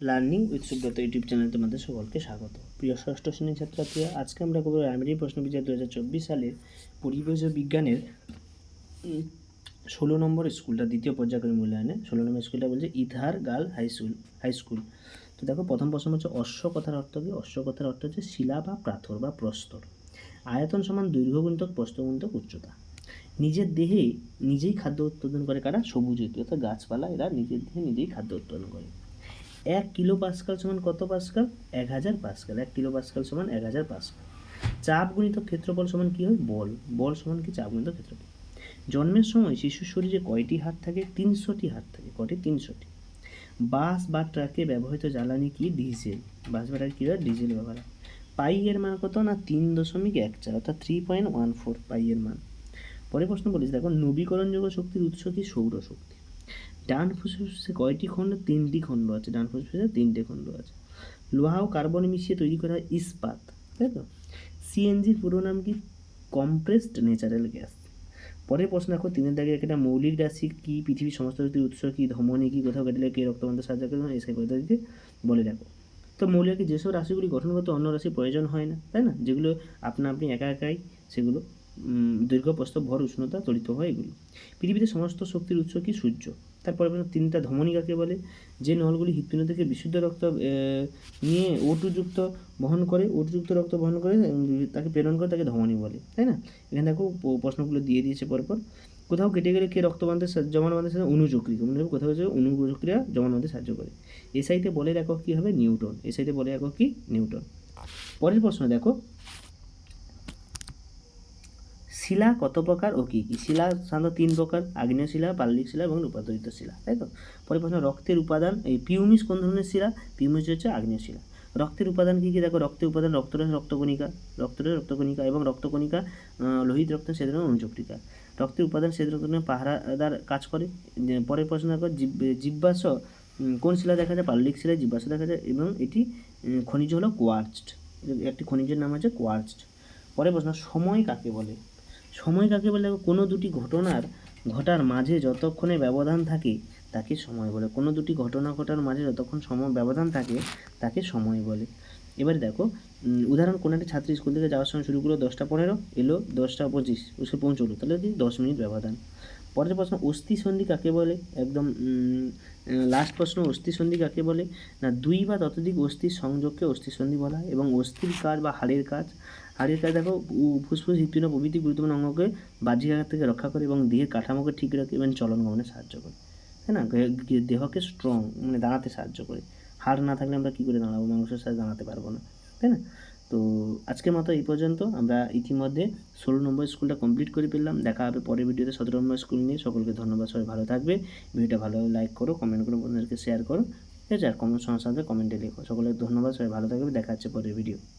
Learning with Subrata YouTube চ্যানেলে তোমাদের সকলকে স্বাগত। প্রিয় ষষ্ঠ শ্রেণির ছাত্রছাত্রীরা, আজকে আমরা করব প্রাইমারি প্রশ্ন বিচার দু হাজার চব্বিশ সালের পরিবেশ বিজ্ঞানের ষোলো নম্বর স্কুলটা, দ্বিতীয় পর্যায়ক্রমিক মূল্যায়নে। ষোলো নম্বর স্কুলটা বলছে ether girl high school high school. তো দেখো, প্রথম প্রশ্ন হচ্ছে অশ্ব কথার অর্থ কি? অশ্ব কথার অর্থ হচ্ছে শিলা বা পাথর বা প্রস্তর। আয়তন সমান দৈর্ঘ্য গুণিতক, প্রস্থ গুণিতক, উচ্চতা। নিজের দেহে নিজেই খাদ্য উৎপাদন করে কারা? সবুজ উদ্ভিদ, অর্থাৎ গাছপালা, এরা নিজের দেহে নিজেই খাদ্য উৎপাদন করে। এক কিলো পাস্কাল সমান কত পাস্কাল? এক হাজার পাস্কাল। এক কিলো পাস্কাল সমান এক হাজার পাস্কাল। চাপ গুণিত ক্ষেত্রফল সমান কী হয়? বল। বল সমান কি? চাপ গুণিত ক্ষেত্রফল। জন্মের সময় শিশুর শরীরে কয়টি হাত থাকে? তিনশোটি হাত থাকে। কয়টি তিনশোটি। বাস বা ট্রাকে ব্যবহৃত জ্বালানি কি? ডিজেল। বাস বা ট্রাকে কী হয়? ডিজেল ব্যবহার পাই এর মান কত না তিন দশমিক এক চার, অর্থাৎ three point one four pi এর মান। পরে প্রশ্ন বলেছে দেখো, নবীকরণযোগ্য শক্তির উৎস কি? সৌরশক্তি। ডান ফুসফুসে কয়টি খণ্ড? তিনটি খণ্ড আছে। ডান ফুসফুসে তিনটে খণ্ড আছে। লোহা ও কার্বন মিশিয়ে তৈরি করা ইস্পাত, তাই তো? সিএনজির পুরো নাম কি? Compressed natural gas. পরের প্রশ্ন দেখো, তিনের দাগে একটা মৌলিক রাশি কি? পৃথিবীর সমস্ত শক্তির উৎস কি? ধমনী কি? কোথাও কেটে কে রক্তবন্ধ সাহায্য করে? এসে পদ্ধতিতে বলে রাখো তো মৌলিক যেসব রাশিগুলি গঠন করতে অন্য রাশির প্রয়োজন হয় না, তাই না? যেগুলো আপনা আপনি একা একাই সেগুলো দৈর্ঘ্য প্রস্থ ভর উষ্ণতা তড়িত হয় এগুলো। পৃথিবীতে সমস্ত শক্তির উৎস কি? সূর্য। তারপরে তিনটা ধমনী কাকে বলে? যে নলগুলি হৃৎপিণ্ড থেকে বিশুদ্ধ রক্ত নিয়ে ওটুযুক্ত বহন করে ওটুযুক্ত রক্ত বহন করে তাকে প্রেরণ করে তাকে ধমনী বলে, তাই না? এখানে দেখো প্রশ্নগুলো দিয়ে দিয়েছে পরপর। কোথাও কেটে গেলে কে রক্তবান্ধের সা- জমাট বাঁধের সাথে অনুচক্রিয়া মনে রাখবে কোথাও অনুচক্রিয়া জমাট বাঁধতে সাহায্য করে। এসআইতে বলে একক কী হবে? নিউটন। এসআইতে বলে একক কি? নিউটন। পরের প্রশ্ন দেখো। শিলা কত প্রকার ও কী কী? শিলা সাধারণত তিন প্রকার, আগ্নেয় শিলা, পাললিক শিলা এবং রূপান্তরিত শিলা, তাই তো? পরে প্রশ্ন, রক্তের উপাদান, এই পিউমিস কোন ধরনের শিলা? পিউমিস হচ্ছে আগ্নেয় শিলা। রক্তের উপাদান কী কী? দেখো, রক্তের উপাদান রক্তরস, রক্তকণিকা রক্তরস, রক্তকণিকা এবং রক্তকণিকা লোহিত রক্ত সে ধরনের অনুচক্রিকা। রক্তের উপাদান সে ধরনের পাহারাদার কাজ করে। পরের প্রশ্ন, দেখো, জীব- জীবাশ্ম কোন শিলা দেখা যায়? পাললিক শিলায় জীবাশ্ম দেখা যায় এবং এটি খনিজ হলো কোয়ার্চড। একটি খনিজের নাম আছে কোয়ার্চড। পরের প্রশ্ন, সময় কাকে বলে? সময় কাকে বলে? কোনো দুটি ঘটনার, ঘটার মাঝে যতক্ষণে ব্যবধান থাকে, তাকে সময় বলে। কোনো দুটি ঘটনা, ঘটার মাঝে যতক্ষণ সময় ব্যবধান থাকে, তাকে সময় বলে। এবারে দেখো উদাহরণ, কোনো একটা ছাত্রী স্কুল থেকে যাওয়ার সময় শুরু করল দশটা পনেরো, এলো দশটা পঁচিশ সে পৌঁছলো। তাহলে দশ মিনিট ব্যবধান। পরের প্রশ্ন, অস্থি সন্ধি কাকে বলে? একদম লাস্ট প্রশ্ন, অস্থি সন্ধি কাকে বলে? না, দুই বা ততোধিক অস্থির সংযোগকে অস্থি সন্ধি বলা হয় এবং অস্থির কাজ বা হাড়ের কাজ। হাড়ের কাজ দেখো ফুসফুস, হৃৎপিণ্ড প্রভৃতি গুরুত্বপূর্ণ অঙ্গকে বাহ্যিক থেকে রক্ষা করে এবং দেহের কাঠামোকে ঠিক রাখে এবং চলন গমনে সাহায্য করে। তাই না? দেহকে স্ট্রং মানে দাঁড়াতে সাহায্য করে। হাড় না থাকলে আমরা কী করে দাঁড়াবো? মাংসের সাথে দাঁড়াতে পারব না। তাই না? তো আজকের মতো এই পর্যন্ত। আমরা ইতিমধ্যে ষোলো নম্বর স্কুলটা কমপ্লিট করে ফেললাম। দেখা হবে পরের ভিডিওতে সতেরো নম্বর স্কুল নিয়ে। সকলকে ধন্যবাদ। সবাই ভালো থাকবে। ভিডিওটা ভালো লাইক করো কমেন্ট করো বন্ধুদেরকে শেয়ার করো। ঠিক আছে? আর কমেন্ট সমস্যা কমেন্টে লেখো। সকলকে ধন্যবাদ। সবাই ভালো থাকবে। দেখা হচ্ছে পরের ভিডিও।